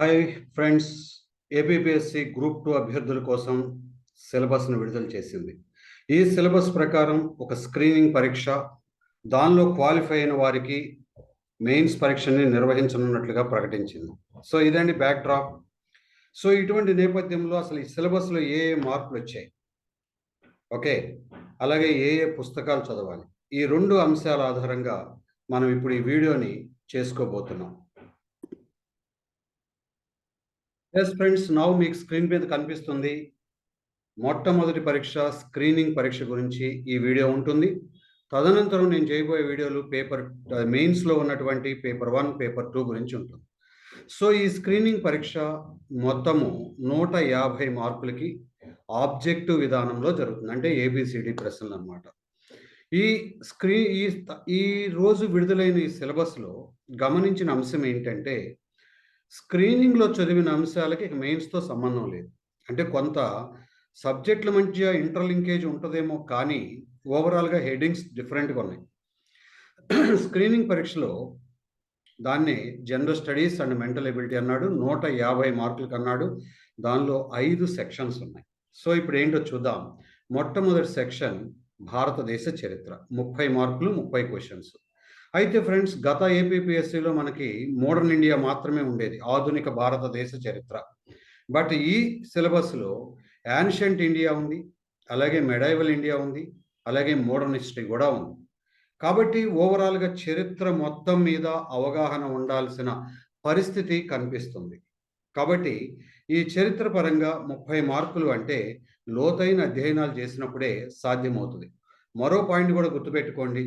Hi friends APPSC group two అభ్యర్థుల కోసం సిలబస్ను విడుదల చేసింది. ఈ సిలబస్ ప్రకారం ఒక స్క్రీనింగ్ పరీక్ష దానిలో క్వాలిఫై అయిన వారికి మెయిన్స్ పరీక్షని నిర్వహించనున్నట్లుగా ప్రకటించింది. సో ఇదండి బ్యాక్ డ్రాప్ సో ఇటువంటి నేపథ్యంలో అసలు ఈ సిలబస్లో ఏ ఏ మార్పులు వచ్చాయి? ఓకే అలాగే ఏ ఏ పుస్తకాలు చదవాలి? ఈ రెండు అంశాల ఆధారంగా మనం ఇప్పుడు ఈ వీడియోని చేసుకోబోతున్నాం. ఎస్ ఫ్రెండ్స్ నౌ మీకు స్క్రీన్ మీద కనిపిస్తుంది మొట్టమొదటి పరీక్ష స్క్రీనింగ్ పరీక్ష గురించి ఈ వీడియో ఉంటుంది. తదనంతరం నేను చేయబోయే వీడియోలు పేపర్ మెయిన్స్లో ఉన్నటువంటి పేపర్ వన్ పేపర్ టూ గురించి ఉంటుంది. సో ఈ స్క్రీనింగ్ పరీక్ష మొత్తము నూట యాభై మార్కులకి ఆబ్జెక్టివ్ విధానంలో జరుగుతుంది. అంటే ఏబిసిడి ప్రశ్నలు అనమాట ఈ స్క్రీన్ ఈ ఈ రోజు విడుదలైన ఈ సిలబస్లో గమనించిన అంశం ఏంటంటే స్క్రీనింగ్లో చదివిన అంశాలకి ఇక మెయిన్స్తో సంబంధం లేదు. అంటే కొంత సబ్జెక్టుల మధ్య ఇంటర్లింకేజ్ ఉంటుందేమో కానీ ఓవరాల్గా హెడ్డింగ్స్ డిఫరెంట్గా ఉన్నాయి. స్క్రీనింగ్ పరీక్షలో దాన్ని general studies and mental ability అన్నాడు నూట యాభై మార్కులకు అన్నాడు దానిలో ఐదు సెక్షన్స్ ఉన్నాయి. సో ఇప్పుడు ఏంటో చూద్దాం. మొట్టమొదటి సెక్షన్ భారతదేశ చరిత్ర. ముప్పై మార్కులు ముప్పై క్వశ్చన్స్. అయితే ఫ్రెండ్స్ గత ఏపీపీఎస్సీలో మనకి మోడర్న్ ఇండియా మాత్రమే ఉండేది ఆధునిక భారతదేశ చరిత్ర. బట్ ఈ సిలబస్లో యాన్షియంట్ ఇండియా ఉంది అలాగే మెడైవల్ ఇండియా ఉంది అలాగే మోడర్న్ హిస్టరీ కూడా ఉంది. కాబట్టి ఓవరాల్గా చరిత్ర మొత్తం మీద అవగాహన ఉండాల్సిన పరిస్థితి కనిపిస్తుంది. కాబట్టి ఈ చరిత్ర పరంగా ముప్పై మార్కులు అంటే లోతైన అధ్యయనాలు చేసినప్పుడే సాధ్యమవుతుంది. మరో పాయింట్ కూడా గుర్తుపెట్టుకోండి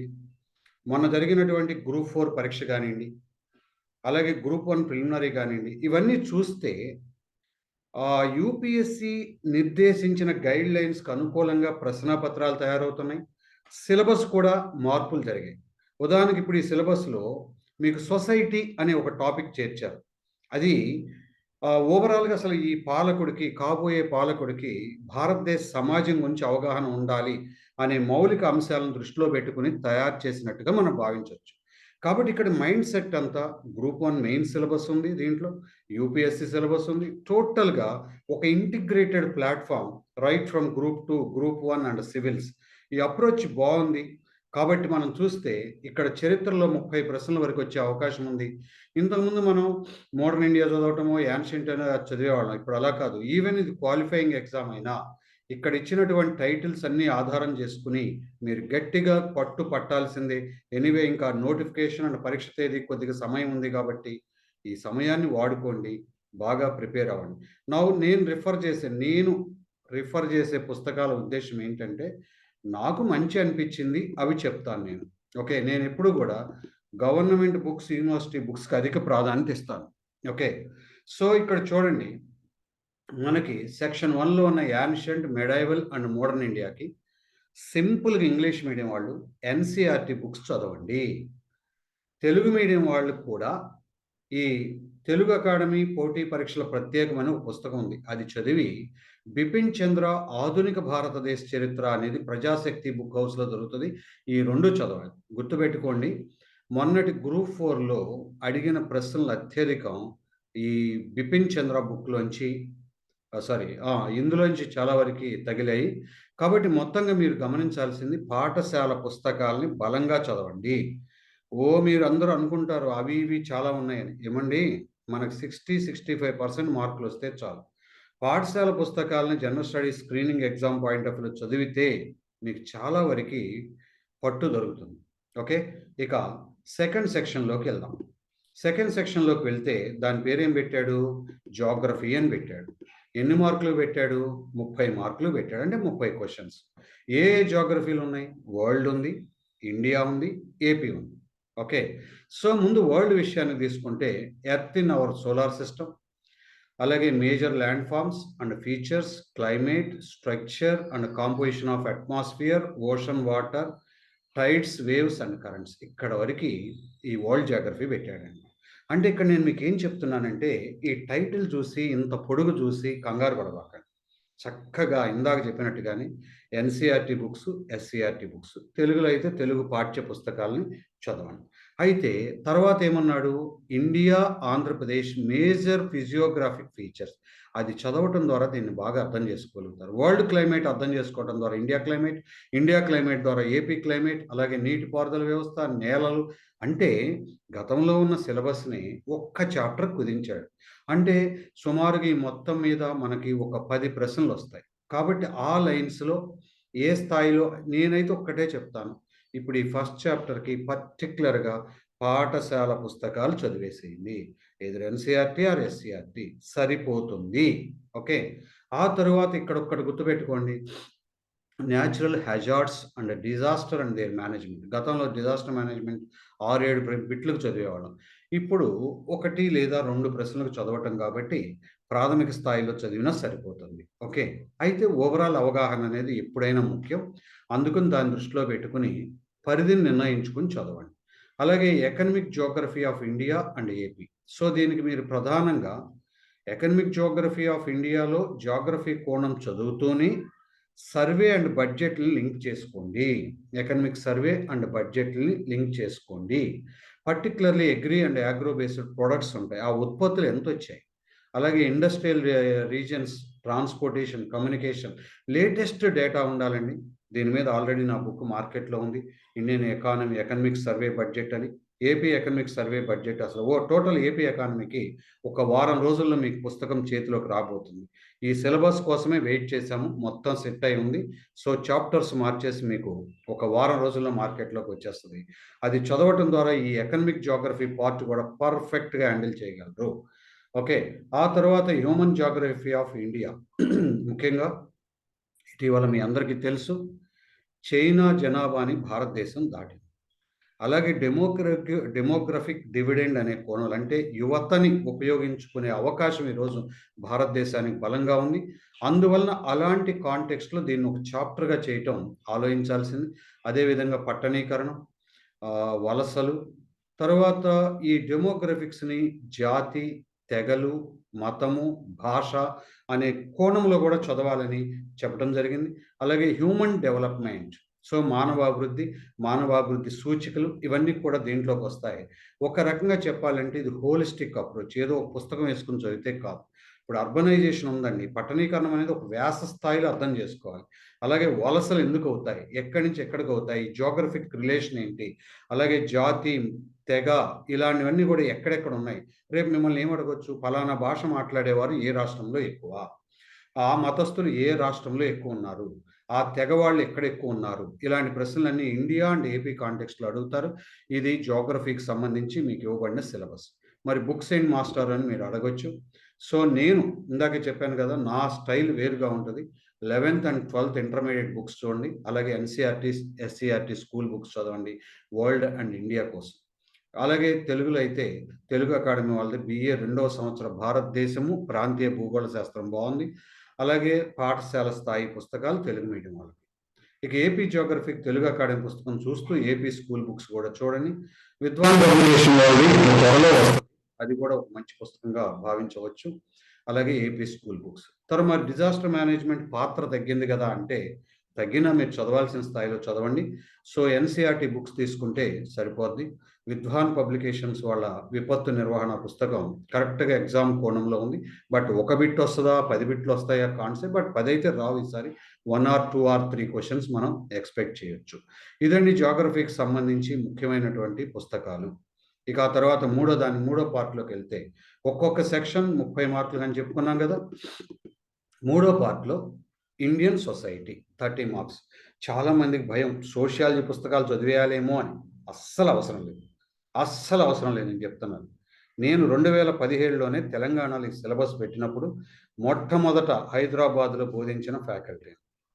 మొన్న జరిగినటువంటి గ్రూప్ ఫోర్ పరీక్ష కానివ్వండి అలాగే గ్రూప్ వన్ ప్రిలిమినరీ కానివ్వండి ఇవన్నీ చూస్తే యూపీఎస్సి నిర్దేశించిన గైడ్ లైన్స్కి అనుకూలంగా ప్రశ్నపత్రాలు తయారవుతున్నాయి. సిలబస్ కూడా మార్పులు జరిగాయి. ఉదాహరణకి ఇప్పుడు ఈ సిలబస్లో మీకు సొసైటీ అనే ఒక టాపిక్ చేర్చారు. అది ఓవరాల్గా అసలు ఈ పాలకుడికి కాబోయే పాలకుడికి భారతదేశ సమాజం గురించి అవగాహన ఉండాలి అనే మౌలిక అంశాలను దృష్టిలో పెట్టుకుని తయారు చేసినట్టుగా మనం భావించవచ్చు. కాబట్టి ఇక్కడ మైండ్ సెట్ అంతా గ్రూప్ వన్ మెయిన్ సిలబస్ ఉంది దీంట్లో యూపీఎస్సి సిలబస్ ఉంది. టోటల్గా ఒక integrated platform right from group two group one and civils. ఈ అప్రోచ్ బాగుంది. కాబట్టి మనం చూస్తే ఇక్కడ చరిత్రలో ముప్పై ప్రశ్నల వరకు వచ్చే అవకాశం ఉంది. ఇంతకుముందు మనం మోడర్న్ ఇండియా చదవటమో యాన్షియంట్ అయినా చదివేవాళ్ళం. ఇప్పుడు అలా కాదు. ఈవెన్ ఇది క్వాలిఫైయింగ్ ఎగ్జామ్ అయినా ఇక్కడ ఇచ్చినటువంటి టైటిల్స్ అన్నీ ఆధారం చేసుకుని మీరు గట్టిగా పట్టు పట్టాల్సిందే. ఎనీవే ఇంకా నోటిఫికేషన్ అండ్ పరీక్ష తేదీ కొద్దిగా సమయం ఉంది కాబట్టి ఈ సమయాన్ని వాడుకోండి. బాగా ప్రిపేర్ అవ్వండి. నా నేను రిఫర్ చేసే నేను రిఫర్ చేసే పుస్తకాల ఉద్దేశం ఏంటంటే నాకు మంచి అనిపించింది అవి చెప్తాను నేను. ఓకే నేను ఎప్పుడు కూడా గవర్నమెంట్ బుక్స్ యూనివర్సిటీ బుక్స్కి అధిక ప్రాధాన్యత ఇస్తాను. ఓకే సో ఇక్కడ చూడండి. మనకి సెక్షన్ వన్లో ఉన్న యాన్షియంట్ మెడైవల్ అండ్ మోడర్న్ ఇండియాకి సింపుల్గా ఇంగ్లీష్ మీడియం వాళ్ళు ఎన్సీఆర్టీ బుక్స్ చదవండి. తెలుగు మీడియం వాళ్ళు కూడా ఈ తెలుగు అకాడమీ పోటీ పరీక్షల ప్రత్యేకమైన ఒక పుస్తకం ఉంది. అది చదివి బిపిన్ చంద్ర ఆధునిక భారతదేశ చరిత్ర అనేది ప్రజాశక్తి బుక్ హౌస్లో దొరుకుతుంది. ఈ రెండు చదవాలి. గుర్తుపెట్టుకోండి. మొన్నటి గ్రూప్ ఫోర్లో అడిగిన ప్రశ్నలు అత్యధికం ఈ బిపిన్ చంద్ర బుక్లోంచి సారీ. ఇందులోంచి చాలా వరకు తగిలాయి. కాబట్టి మొత్తంగా మీరు గమనించాల్సింది పాఠశాల పుస్తకాలని బలంగా చదవండి. ఓ మీరు అందరూ అనుకుంటారు అవి ఇవి చాలా ఉన్నాయని. ఏమండి? మనకు సిక్స్టీ సిక్స్టీ ఫైవ్ పర్సెంట్ మార్కులు వస్తే చాలు. పాఠశాల పుస్తకాలని general studies screening exam point of వ్యూలో చదివితే మీకు చాలా వరకు పట్టు దొరుకుతుంది. ఓకే? ఇక సెకండ్ సెక్షన్లోకి వెళ్దాం. సెకండ్ సెక్షన్లోకి వెళ్తే దాని పేరేం పెట్టాడు? జాగ్రఫీ అని పెట్టాడు. ఎన్ని మార్కులు పెట్టాడు? ముప్పై మార్కులు పెట్టాడు. అంటే ముప్పై క్వశ్చన్స్ ఏ జాగ్రఫీలు ఉన్నాయి? వరల్డ్ ఉంది ఇండియా ఉంది ఏపీ ఉంది. ఓకే సో ముందు వరల్డ్ విషయాన్ని తీసుకుంటే earth in our solar system అలాగే major land forms and features climate structure and composition of atmosphere ocean water tides waves and currents ఇక్కడ వరకు ఈ వరల్డ్ జాగ్రఫీ పెట్టాడండి. అంటే ఇక్కడ నేను మీకు ఏం చెప్తున్నానంటే ఈ టైటిల్ చూసి ఇంత పొడుగు చూసి కంగారు పడబాకండి. చక్కగా ఇందాక చెప్పినట్టుగానే ఎన్సీఆర్టీ బుక్స్ ఎస్సీఆర్టీ బుక్స్. తెలుగులో అయితే తెలుగు పాఠ్య పుస్తకాలని చదవండి. అయితే తర్వాత ఏమన్నాడు? India Andhra Pradesh major physiographic features. అది చదవటం ద్వారా దీన్ని బాగా అర్థం చేసుకోగలుగుతారు. వరల్డ్ క్లైమేట్ అర్థం చేసుకోవడం ద్వారా ఇండియా క్లైమేట్ ఇండియా క్లైమేట్ ద్వారా ఏపీ క్లైమేట్ అలాగే నీటిపారుదల వ్యవస్థ నేలలు అంటే గతంలో ఉన్న సిలబస్ని ఒక్క చాప్టర్ కుదించాడు. అంటే సుమారుగా ఈ మొత్తం మీద మనకి ఒక పది ప్రశ్నలు వస్తాయి. కాబట్టి ఆ లైన్స్లో ఏ స్థాయిలో నేనైతే ఒక్కటే చెప్తాను. ఇప్పుడు ఈ ఫస్ట్ చాప్టర్కి పర్టికులర్గా పాఠశాల పుస్తకాలు చదివేసేయండి. ఎదురు ఎన్సీఆర్టీ ఆర్ ఎస్సీఆర్టీ సరిపోతుంది. ఓకే ఆ తరువాత ఇక్కడ ఒక్కటి గుర్తుపెట్టుకోండి. Natural hazards and disaster and their management గతంలో డిజాస్టర్ మేనేజ్మెంట్ ఆరు ఏడు బిట్లకు చదివేవాళ్ళం. ఇప్పుడు ఒకటి లేదా రెండు ప్రశ్నలకు చదవటం కాబట్టి ప్రాథమిక స్థాయిలో చదివినా సరిపోతుంది. ఓకే అయితే ఓవరాల్ అవగాహన అనేది ఎప్పుడైనా ముఖ్యం. అందుకని దాన్ని దృష్టిలో పెట్టుకుని పరిధిని నిర్ణయించుకుని చదవండి. అలాగే economic geography of India and AP. So దీనికి మీరు ప్రధానంగా ఎకనమిక్ జోగ్రఫీ ఆఫ్ ఇండియాలో జాగ్రఫీ కోణం చదువుతూనే సర్వే అండ్ బడ్జెట్ని లింక్ చేసుకోండి. ఎకనమిక్ సర్వే అండ్ బడ్జెట్ని లింక్ చేసుకోండి. Particularly agri and agro based products ఉంటాయి. ఆ ఉత్పత్తులు ఎంత వచ్చాయి? అలాగే industrial regions transportation communication latest data ఉండాలండి. దీని మీద ఆల్రెడీ నా బుక్ మార్కెట్లో ఉంది. Indian economy economic survey budget అని ఏపీ ఎకనమిక్ సర్వే బడ్జెట్ అసలు. ఓ టోటల్ ఏపీ ఎకానమీకి ఒక వారం రోజుల్లో మీకు పుస్తకం చేతిలోకి రాబోతుంది. ఈ సిలబస్ కోసమే వెయిట్ చేశాము. మొత్తం సెట్ అయి ఉంది. సో చాప్టర్స్ మార్చేసి మీకు ఒక వారం రోజుల్లో మార్కెట్లోకి వచ్చేస్తుంది. అది చదవటం ద్వారా ఈ ఎకనమిక్ జాగ్రఫీ పార్ట్ కూడా పర్ఫెక్ట్గా హ్యాండిల్ చేయగలరు. ఓకే. ఆ తర్వాత హ్యూమన్ జాగ్రఫీ ఆఫ్ ఇండియా ముఖ్యంగా ఇటీవల మీ అందరికీ తెలుసు. చైనా జనాభాని భారతదేశం దాటింది. అలాగే డెమోగ్రఫిక్ డెమోగ్రఫిక్ డివిడెండ్ అనే కోణాలు అంటే యువతని ఉపయోగించుకునే అవకాశం ఈరోజు భారతదేశానికి బలంగా ఉంది. అందువలన అలాంటి కాంటెక్స్ట్లో దీన్ని ఒక చాప్టర్గా చేయటం ఆలోచించాల్సింది. అదేవిధంగా పట్టణీకరణం వలసలు తర్వాత ఈ డెమోగ్రఫిక్స్ని జాతి తెగలు మతము భాష అనే కోణంలో కూడా చదవాలని చెప్పడం జరిగింది. అలాగే హ్యూమన్ డెవలప్మెంట్ సో మానవాభివృద్ధి మానవాభివృద్ధి సూచికలు ఇవన్నీ కూడా దీంట్లోకి వస్తాయి. ఒక రకంగా చెప్పాలంటే ఇది హోలిస్టిక్ అప్రోచ్ ఏదో ఒక పుస్తకం వేసుకుని చదివితే కాదు. ఇప్పుడు అర్బనైజేషన్ ఉందండి పట్టణీకరణం అనేది ఒక వ్యాస స్థాయిలో అర్థం చేసుకోవాలి. అలాగే వలసలు ఎందుకు అవుతాయి ఎక్కడి నుంచి ఎక్కడికి అవుతాయి జోగ్రఫిక్ రిలేషన్ ఏంటి అలాగే జాతి తెగ ఇలాంటివన్నీ కూడా ఎక్కడెక్కడ ఉన్నాయి రేపు మిమ్మల్ని ఏమడగొచ్చు? ఫలానా భాష మాట్లాడేవారు ఏ రాష్ట్రంలో ఎక్కువ? ఆ మతస్థులు ఏ రాష్ట్రంలో ఎక్కువ ఉన్నారు? ఆ తెగ వాళ్ళు ఎక్కడ ఎక్కువ ఉన్నారు? ఇలాంటి ప్రశ్నలన్నీ ఇండియా అండ్ ఏపీ కాంటెక్స్లో అడుగుతారు. ఇది జోగ్రఫీకి సంబంధించి మీకు ఇవ్వబడిన సిలబస్. మరి బుక్స్ అండ్ మాస్టర్ అని మీరు అడగొచ్చు. సో నేను ఇందాక చెప్పాను కదా నా స్టైల్ వేరుగా ఉంటుంది. Eleventh and twelfth intermediate books చూడండి. అలాగే ఎన్సీఆర్టీ ఎస్సీఆర్టీ స్కూల్ బుక్స్ చదవండి. వరల్డ్ అండ్ ఇండియా కోసం. అలాగే తెలుగులో అయితే తెలుగు అకాడమీ వాళ్ళది బిఏ రెండవ సంవత్సరం భారతదేశము ప్రాంతీయ భూగోళ శాస్త్రం బాగుంది. అలాగే పాఠశాల స్థాయి పుస్తకాలు తెలుగు మీడియం వాళ్ళకి. ఇక ఏపీ జియోగ్రఫిక్ తెలుగు అకాడమీ పుస్తకం చూస్తూ ఏపీ స్కూల్ బుక్స్ కూడా చూడండి. విద్వాన్ త్వరలో అది కూడా ఒక మంచి పుస్తకంగా భావించవచ్చు. అలాగే ఏపీ స్కూల్ బుక్స్. తర్వాత మరి డిజాస్టర్ మేనేజ్మెంట్ పాత్ర తగ్గింది కదా అంటే తగ్గినా మీరు చదవాల్సిన స్థాయిలో చదవండి. సో ఎన్సీఆర్టీ బుక్స్ తీసుకుంటే సరిపోద్ది. విద్వాన్ పబ్లికేషన్స్ వాళ్ళ విపత్తు నిర్వహణ పుస్తకం కరెక్ట్గా ఎగ్జామ్ కోణంలో ఉంది. బట్ ఒక బిట్ వస్తుందా పది బిట్లు వస్తాయా కాన్సెప్ట్ బట్ పది అయితే రావు ఈసారి. One or two or three questions మనం ఎక్స్పెక్ట్ చేయొచ్చు. ఇదండి జాగ్రఫీకి సంబంధించి ముఖ్యమైనటువంటి పుస్తకాలు. ఇక ఆ తర్వాత మూడో దాని మూడో పార్ట్లోకి వెళ్తే ఒక్కొక్క సెక్షన్ ముప్పై మార్కులు అని చెప్పుకున్నాం కదా. మూడో పార్ట్లో ఇండియన్ సొసైటీ థర్టీ మార్క్స్. చాలామందికి భయం. సోషియాలజీ పుస్తకాలు చదివేయాలేమో అని. అస్సలు అవసరం లేదు. అస్సలు అవసరం లేదు నేను చెప్తున్నాను. నేను రెండు వేల పదిహేడులోనే తెలంగాణలో ఈ సిలబస్ పెట్టినప్పుడు మొట్టమొదట హైదరాబాద్లో బోధించిన ఫ్యాకల్టీ.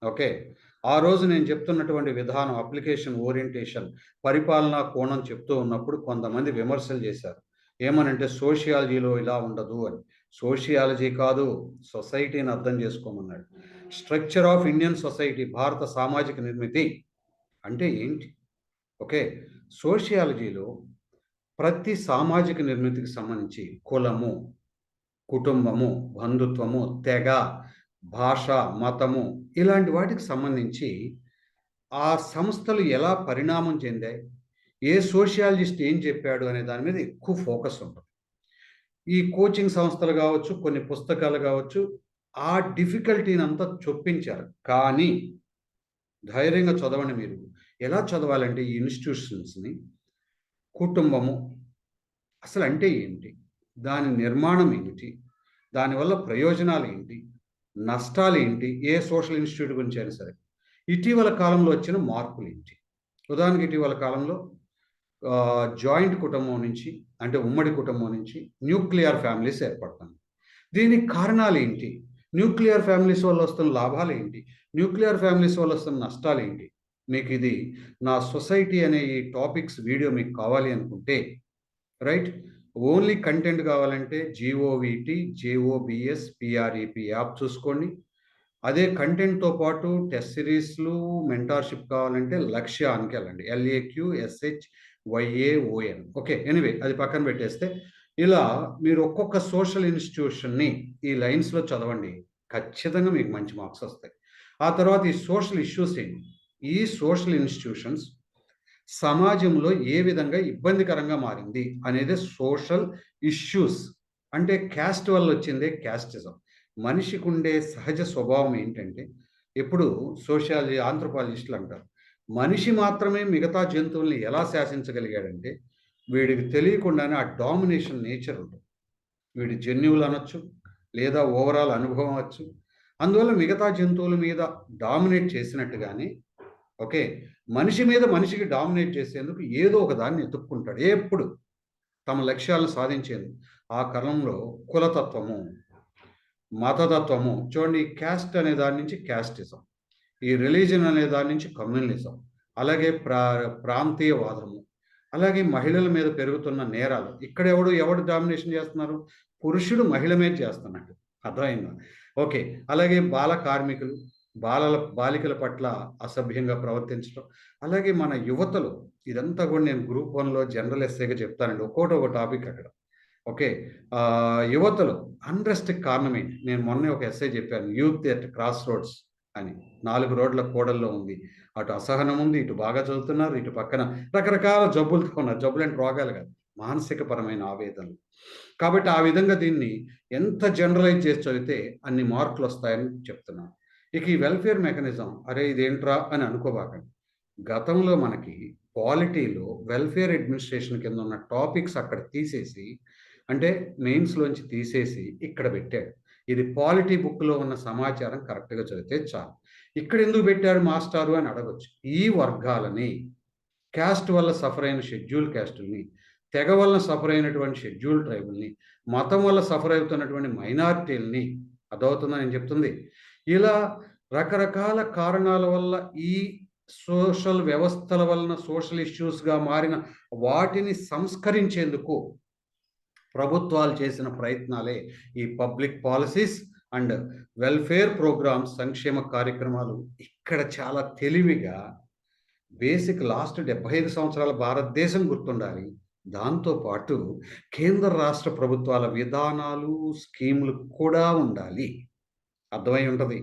ఓకే? ఆ రోజు నేను చెప్తున్నటువంటి విధానం అప్లికేషన్ ఓరియంటేషన్ పరిపాలనా కోణం చెప్తూ ఉన్నప్పుడు కొంతమంది విమర్శలు చేశారు. ఏమనంటే సోషియాలజీలో ఇలా ఉండదు అని. సోషియాలజీ కాదు సొసైటీని అర్థం చేసుకోమన్నాడు. స్ట్రక్చర్ ఆఫ్ ఇండియన్ సొసైటీ భారత సామాజిక నిర్మితి అంటే ఏంటి? ఓకే? సోషియాలజీలో ప్రతి సామాజిక నిర్మితికి సంబంధించి కులము కుటుంబము బంధుత్వము తెగ భాష మతము ఇలాంటి వాటికి సంబంధించి ఆ సంస్థలు ఎలా పరిణామం చెందాయి ఏ సోషియాలజిస్ట్ ఏం చెప్పాడు అనే దాని మీద ఎక్కువ ఫోకస్ ఉంటుంది. ఈ కోచింగ్ సంస్థలు కావచ్చు కొన్ని పుస్తకాలు కావచ్చు ఆ డిఫికల్టీని అంతా చొప్పించారు. కానీ ధైర్యంగా చదవండి మీరు. ఎలా చదవాలంటే ఈ ఇన్స్టిట్యూషన్స్ని కుటుంబము అసలు అంటే ఏంటి? దాని నిర్మాణం ఏమిటి? దానివల్ల ప్రయోజనాలు ఏంటి? నష్టాలు ఏంటి? ఏ సోషల్ ఇన్స్టిట్యూట్ గురించి అయినా సరే. ఇటీవల కాలంలో వచ్చిన మార్పులు ఏంటి? ఉదాహరణకి ఇటీవల కాలంలో జాయింట్ కుటుంబం నుంచి అంటే ఉమ్మడి కుటుంబం నుంచి న్యూక్లియర్ ఫ్యామిలీస్ ఏర్పడుతుంది దీనికి కారణాలు ఏంటి? న్యూక్లియర్ ఫ్యామిలీస్ వల్ల వస్తున్న లాభాలు ఏంటి? న్యూక్లియర్ ఫ్యామిలీస్ వల్ల వస్తున్న నష్టాలు ఏంటి? మీకు ఇది నా సొసైటీ అనే ఈ టాపిక్స్ వీడియో మీకు కావాలి అనుకుంటే రైట్? ఓన్లీ కంటెంట్ కావాలంటే జిఓవిటి జేఓబిఎస్ పిఆర్ఈపి యాప్ చూసుకోండి. అదే కంటెంట్తో పాటు టెస్ట్ సిరీస్లు మెంటార్షిప్ కావాలంటే లక్ష్యానికి వెళ్ళండి. ఎల్ఏక్యూ ఎస్హెచ్ వైఏఓఎన్ ఓకే ఎనివే అది పక్కన పెట్టేస్తే ఇలా మీరు ఒక్కొక్క సోషల్ ఇన్స్టిట్యూషన్ని ఈ లైన్స్లో చదవండి. ఖచ్చితంగా మీకు మంచి మార్క్స్ వస్తాయి. ఆ తర్వాత ఈ సోషల్ ఇష్యూస్ ఏంటి? ఈ సోషల్ ఇన్స్టిట్యూషన్స్ సమాజంలో ఏ విధంగా ఇబ్బందికరంగా మారింది అనేది సోషల్ ఇష్యూస్ అంటే క్యాస్ట్ వల్ల వచ్చిందే క్యాస్టిజం. మనిషికి ఉండే సహజ స్వభావం ఏంటంటే ఎప్పుడు సోషాలజీ ఆంథ్రపాలజిస్టులు అంటారు మనిషి మాత్రమే మిగతా జంతువుల్ని ఎలా శాసించగలిగాడంటే వీడికి తెలియకుండానే ఆ డామినేషన్ నేచర్ ఉంటుంది. వీడి జన్యువులు అనొచ్చు లేదా ఓవరాల్ అనుభవం అవచ్చు అందువల్ల మిగతా జంతువుల మీద డామినేట్ చేసినట్టుగానే ఓకే? మనిషి మీద మనిషికి డామినేట్ చేసేందుకు ఏదో ఒక దాన్ని ఎత్తుక్కుంటాడు. ఎప్పుడు? తమ లక్ష్యాలను సాధించేందుకు. ఆ క్రమంలో కులతత్వము మతతత్వము చూడండి క్యాస్ట్ అనే దాని నుంచి క్యాస్టిజం ఈ రిలీజన్ అనే దాని నుంచి కమ్యూనలిజం అలాగే ప్రా ప్రాంతీయవాదము అలాగే మహిళల మీద పెరుగుతున్న నేరాలు. ఇక్కడ ఎవడు ఎవడు డామినేషన్ చేస్తున్నారు? పురుషుడు మహిళ మీద చేస్తున్నాడు అర్థమైందా? ఓకే. అలాగే బాల కార్మికులు బాలల బాలికల పట్ల అసభ్యంగా ప్రవర్తించడం. అలాగే మన యువతలు ఇదంతా కూడా నేను గ్రూప్ వన్లో జనరల్ ఎస్ఏగా చెప్తానండి. ఒక్కోటి ఒక టాపిక్ అక్కడ. ఓకే? యువతలు అన్రెస్ట్కి కారణం ఏంటి నేను మొన్నే ఒక ఎస్ఏ చెప్పాను యూత్ ఎట్ క్రాస్ రోడ్స్ అని. నాలుగు రోడ్ల కోడల్లో ఉంది. అటు అసహనం ఉంది ఇటు బాగా చదువుతున్నారు ఇటు పక్కన రకరకాల జబ్బులతో ఉన్నారు. జబ్బులు అంటే రోగాలు కాదు మానసిక పరమైన ఆవేదనలు. కాబట్టి ఆ విధంగా దీన్ని ఎంత జనరలైజ్ చేసి చదివితే అన్ని మార్కులు వస్తాయని చెప్తున్నాను. ఇక ఈ వెల్ఫేర్ మెకానిజం అరే ఇదేంట్రా అని అనుకోబాకండి. గతంలో మనకి పాలిటీలో వెల్ఫేర్ అడ్మినిస్ట్రేషన్ కింద ఉన్న టాపిక్స్ అక్కడ తీసేసి అంటే మెయిన్స్లోంచి తీసేసి ఇక్కడ పెట్టాడు. ఇది పాలిటీ బుక్లో ఉన్న సమాచారం కరెక్ట్గా చదివితే చాలు. ఇక్కడ ఎందుకు పెట్టారు మాస్టారు అని అడగచ్చు. ఈ వర్గాలని క్యాస్ట్ వల్ల సఫర్ అయిన షెడ్యూల్ క్యాస్టుల్ని తెగ వల్ల సఫర్ అయినటువంటి షెడ్యూల్ ట్రైబుల్ని మతం వల్ల సఫర్ అవుతున్నటువంటి మైనారిటీలని అదవుతుందని నేను చెప్తుంది? ఇలా రకరకాల కారణాల వల్ల ఈ సోషల్ వ్యవస్థల వలన సోషల్ ఇష్యూస్గా మారిన వాటిని సంస్కరించేందుకు ప్రభుత్వాలు చేసిన ప్రయత్నాలే ఈ public policies and welfare programmes సంక్షేమ కార్యక్రమాలు. ఇక్కడ చాలా తెలివిగా బేసిక్ లాస్ట్ డెబ్బై ఐదు సంవత్సరాల భారతదేశం గుర్తుండాలి. దాంతోపాటు కేంద్ర రాష్ట్ర ప్రభుత్వాల విధానాలు స్కీములు కూడా ఉండాలి. అర్థమై ఉంటుంది.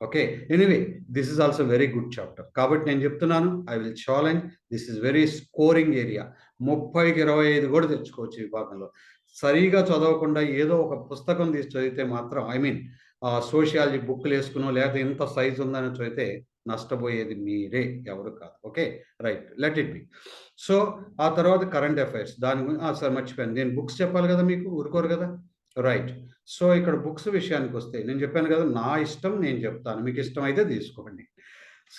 Okay anyway this is also very good chapter. కాబట్టి నేను చెప్తున్నాను I will challenge this is very scoring area. ముప్పైకి ఇరవై ఐదు కూడా తెచ్చుకోవచ్చు విభాగంలో. సరిగా చదవకుండా ఏదో ఒక పుస్తకం తీసి చదివితే మాత్రం ఐ మీన్ సోషియాలజీ బుక్లు వేసుకునో లేకపోతే ఇంత సైజు ఉందని చదివితే నష్టపోయేది మీరే ఎవరు కాదు. Okay right let it be. So ఆ తర్వాత కరెంట్ అఫైర్స్ దాని గురించి సార్ మర్చిపోయాను. నేను బుక్స్ చెప్పాలి కదా మీకు ఊరుకోరు కదా? రైట్ సో ఇక్కడ బుక్స్ విషయానికి వస్తే నేను చెప్పాను కదా నా ఇష్టం నేను చెప్తాను. మీకు ఇష్టం అయితే తీసుకోండి.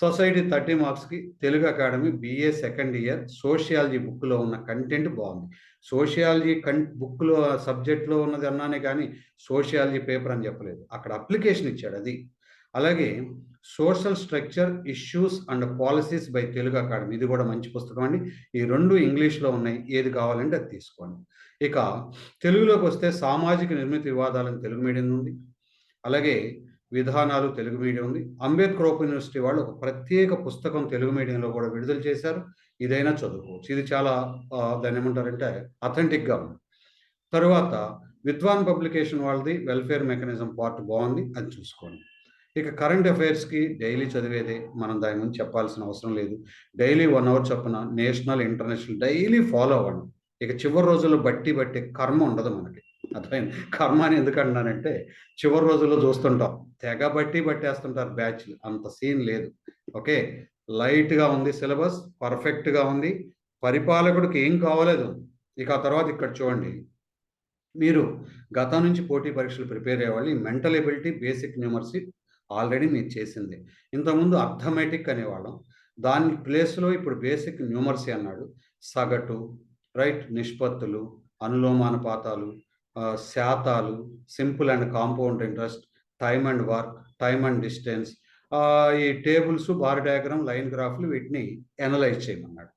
సొసైటీ థర్టీ మార్క్స్కి Telugu academy BA second year sociology బుక్లో ఉన్న కంటెంట్ బాగుంది. సోషియాలజీ కం బుక్లో సబ్జెక్ట్లో ఉన్నది అన్నానే కానీ సోషియాలజీ పేపర్ అని చెప్పలేదు. అక్కడ అప్లికేషన్ ఇచ్చాడు అది. అలాగే social structure issues and policies by Telugu academy ఇది కూడా మంచి పుస్తకం అండి. ఈ రెండు ఇంగ్లీష్లో ఉన్నాయి. ఏది కావాలంటే అది తీసుకోండి. ఇక తెలుగులోకి వస్తే సామాజిక నిర్మిత వివాదాలను తెలుగు మీడియం ఉంది అలాగే విధానాలు తెలుగు మీడియం ఉంది అంబేద్కర్ ఓపెన్ యూనివర్సిటీ వాళ్ళు ఒక ప్రత్యేక పుస్తకం తెలుగు మీడియంలో కూడా విడుదల చేశారు. ఇదైనా చదువుకోవచ్చు. ఇది చాలా దాన్ని ఏమంటారంటే అథెంటిక్గా ఉంది. తరువాత విద్వాన్ పబ్లికేషన్ వాళ్ళది వెల్ఫేర్ మెకానిజం పార్ట్ బాగుంది. అది చూసుకోండి. ఇక కరెంట్ అఫైర్స్కి డైలీ చదివేదే మనం దాని గురించి చెప్పాల్సిన అవసరం లేదు. డైలీ వన్ అవర్ చొప్పున నేషనల్ ఇంటర్నేషనల్ డైలీ ఫాలో అవ్వండి. ఇక చివరి రోజుల్లో బట్టి బట్టి కర్మ ఉండదు మనకి. అర్థమైంది? కర్మ అని ఎందుకంటున్నానంటే చివరి రోజుల్లో చూస్తుంటాం. తెగ బట్టి పట్టేస్తుంటారు బ్యాచ్లు అంత సీన్ లేదు. ఓకే? లైట్గా ఉంది సిలబస్ పర్ఫెక్ట్గా ఉంది. పరిపాలకుడికి ఏం కావాలేదు. ఇక ఆ తర్వాత ఇక్కడ చూడండి. మీరు గతం నుంచి పోటీ పరీక్షలు ప్రిపేర్ అయ్యేవాళ్ళు ఈ mental ability basic numeracy already మీరు చేసింది. ఇంతకుముందు అర్థమెటిక్ అనేవాళ్ళం. దాని ప్లేస్లో ఇప్పుడు బేసిక్ న్యూమర్సీ అన్నాడు. సగటు రైట్ నిష్పత్తులు అనులోమానుపాతాలు శాతాలు simple and compound interest time and work time and distance ఈ టేబుల్స్ బార్ డయాగ్రామ్ లైన్ గ్రాఫ్లు వీటిని అనలైజ్ చేయమన్నాడు.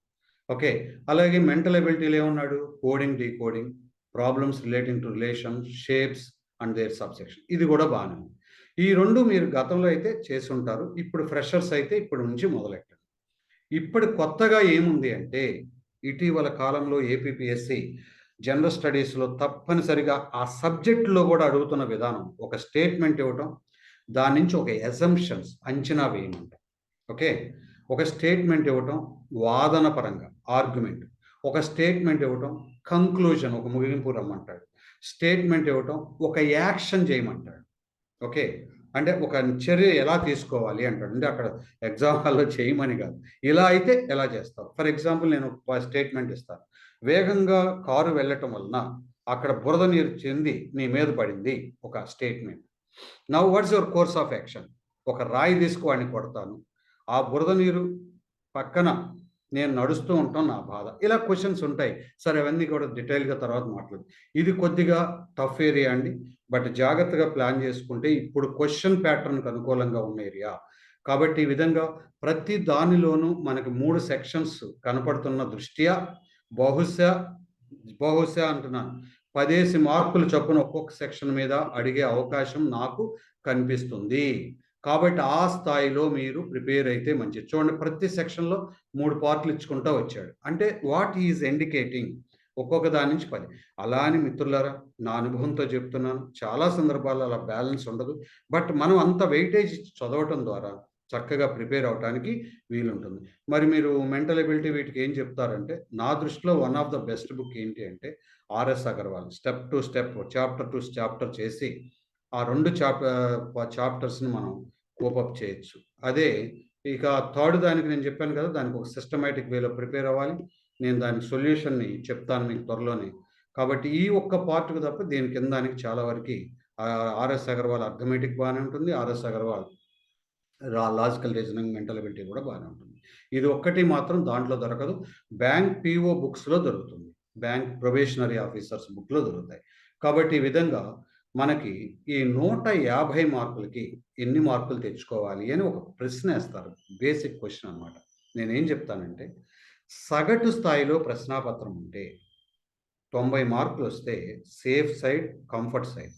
ఓకే. అలాగే మెంటల్ ఎబిలిటీలు ఏమన్నాడు? Coding decoding problems relating to relation shapes and their subsection. ఇది కూడా బాగానే ఉంది. ఈ రెండు మీరు గతంలో అయితే చేసి ఉంటారు ఇప్పుడు ఫ్రెషర్స్ అయితే ఇప్పటి నుంచి మొదలెట్టండి ఇప్పుడు కొత్తగా ఏముంది అంటే ఇటీవల కాలంలో ఏపీపీఎస్సి జనరల్ స్టడీస్లో తప్పనిసరిగా ఆ సబ్జెక్టులో కూడా అడుగుతున్న విధానం ఒక స్టేట్మెంట్ ఇవ్వటం దాని నుంచి ఒక ఎజంప్షన్స్ అంచనా వేయమంట. ఓకే? ఒక స్టేట్మెంట్ ఇవ్వటం వాదన పరంగా ఆర్గ్యుమెంట్. ఒక స్టేట్మెంట్ ఇవ్వటం కంక్లూజన్ ఒక ముగింపు రమ్మంటాడు. స్టేట్మెంట్ ఇవ్వటం ఒక యాక్షన్ చేయమంటాడు. ఓకే. అంటే ఒక చర్య ఎలా తీసుకోవాలి అంటాడు. అంటే అక్కడ ఎగ్జామ్ హాల్లో చేయమని కాదు. ఇలా అయితే ఎలా చేస్తావు? ఫర్ ఎగ్జాంపుల్ నేను ఒక స్టేట్మెంట్ ఇస్తాను. వేగంగా కారు వెళ్ళటం వలన అక్కడ బురద నీరు చెంది నీ మీద పడింది ఒక statement. Now what's your course of action? ఒక రాయి తీసుకోవాడిని కొడతాను. ఆ బురద నీరు పక్కన నేను నడుస్తూ ఉంటాను నా బాధ. ఇలా క్వశ్చన్స్ ఉంటాయి. సరే అవన్నీ కూడా డీటెయిల్గా తర్వాత మాట్లాడు. ఇది కొద్దిగా టఫ్ ఏరియా అండి. బట్ జాగ్రత్తగా ప్లాన్ చేసుకుంటే ఇప్పుడు క్వశ్చన్ ప్యాటర్న్కి అనుకూలంగా ఉన్న ఏరియా. కాబట్టి ఈ విధంగా ప్రతి దానిలోనూ మనకి మూడు సెక్షన్స్ కనపడుతున్న దృష్ట్యా బహుశా బహుశా అంటున్నాను పదేసి మార్కులు చొప్పున ఒక్కొక్క సెక్షన్ మీద అడిగే అవకాశం నాకు కనిపిస్తుంది. కాబట్టి ఆ స్థాయిలో మీరు ప్రిపేర్ అయితే మంచిది. చూడండి ప్రతి సెక్షన్లో మూడు పార్ట్లు ఇచ్చుకుంటా వచ్చాడు. అంటే వాట్ ఈజ్ ఇండికేటింగ్? ఒక్కొక్క దాని నుంచి పది. అలా అని మిత్రులారా నా అనుభవంతో చెప్తున్నాను. చాలా సందర్భాల్లో అలా బ్యాలెన్స్ ఉండదు. బట్ మనం అంత వెయిటేజ్ చదవటం ద్వారా చక్కగా ప్రిపేర్ అవడానికి వీలుంటుంది. మరి మీరు మెంటల్ ఎబిలిటీ వీటికి ఏం చెప్తారంటే నా దృష్టిలో one of the best book ఏంటి అంటే RS Agarwal step to step chapter to chapter చేసి ఆ రెండు చాప్ చాప్టర్స్ని మనం కోపప్ చేయొచ్చు. అదే ఇక థర్డ్ దానికి నేను చెప్పాను కదా దానికి ఒక సిస్టమేటిక్ వేలో ప్రిపేర్ అవ్వాలి. నేను దానికి సొల్యూషన్ని చెప్తాను మీకు త్వరలోనే. కాబట్టి ఈ ఒక్క పార్ట్కి తప్ప దీని కింద దానికి చాలా వరకు ఆర్ఎస్ అగర్వాల్ అర్థమెటిక్ బాగానే ఉంటుంది. ఆర్ఎస్ అగర్వాల్ రా లాజికల్ రీజనింగ్ మెంటల్ కూడా బాగానే ఉంటుంది. ఇది ఒక్కటి మాత్రం దాంట్లో దొరకదు. బ్యాంక్ పిఓ బుక్స్లో దొరుకుతుంది. బ్యాంక్ ప్రొబేషనరీ ఆఫీసర్స్ బుక్లో దొరుకుతాయి. కాబట్టి ఈ విధంగా మనకి ఈ నూట యాభై మార్కులకి ఎన్ని మార్కులు తెచ్చుకోవాలి అని ఒక ప్రశ్న వేస్తారు. బేసిక్ క్వశ్చన్ అనమాట నేనేం చెప్తానంటే సగటు స్థాయిలో ప్రశ్నాపత్రం ఉంటే తొంభై మార్కులు వస్తే సేఫ్ సైడ్ కంఫర్ట్ సైడ్.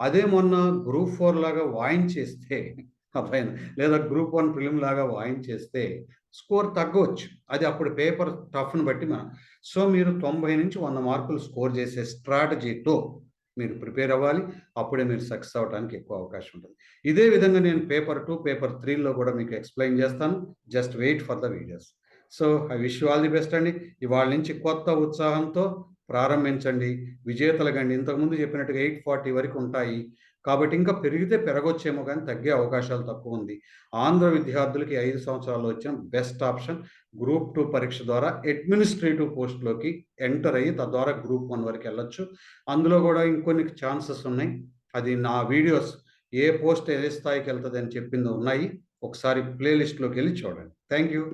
అదే మొన్న గ్రూప్ ఫోర్ లాగా వాయించేస్తే అబ్బాయి లేదా గ్రూప్ వన్ ఫిలిం లాగా వాయించేస్తే స్కోర్ తగ్గవచ్చు. అది అప్పుడు పేపర్ టఫ్ను బట్టి మనం. సో మీరు తొంభై నుంచి వంద మార్కులు స్కోర్ చేసే స్ట్రాటజీతో మీరు ప్రిపేర్ అవ్వాలి. అప్పుడే మీరు సక్సెస్ అవ్వడానికి ఎక్కువ అవకాశం ఉంటుంది. ఇదే విధంగా నేను పేపర్ టూ పేపర్ త్రీలో కూడా మీకు ఎక్స్ప్లెయిన్ చేస్తాను. Just wait for the videos. So I wish all the best అండి. ఇవాళ నుంచి కొత్త ఉత్సాహంతో ప్రారంభించండి. విజేతలు కండి ఇంతకుముందు చెప్పినట్టుగా ఎయిట్ ఫార్టీ వరకు ఉంటాయి. కాబట్టి ఇంకా పెరిగితే పెరగొచ్చేమో కానీ తగ్గే అవకాశాలు తక్కువ ఉంది. ఆంధ్ర విద్యార్థులకి ఐదు సంవత్సరాల్లో వచ్చిన బెస్ట్ ఆప్షన్ గ్రూప్ టూ పరీక్ష ద్వారా అడ్మినిస్ట్రేటివ్ పోస్ట్లోకి ఎంటర్ అయ్యి తద్వారా గ్రూప్ వన్ వరకు వెళ్ళొచ్చు. అందులో కూడా ఇంకొన్ని ఛాన్సెస్ ఉన్నాయి. అది నా వీడియోస్ ఏ పోస్ట్ ఏ స్థాయికి వెళ్తుంది అని చెప్పింది ఉన్నాయి. ఒకసారి ప్లేలిస్ట్లోకి వెళ్ళి చూడండి. Thank you.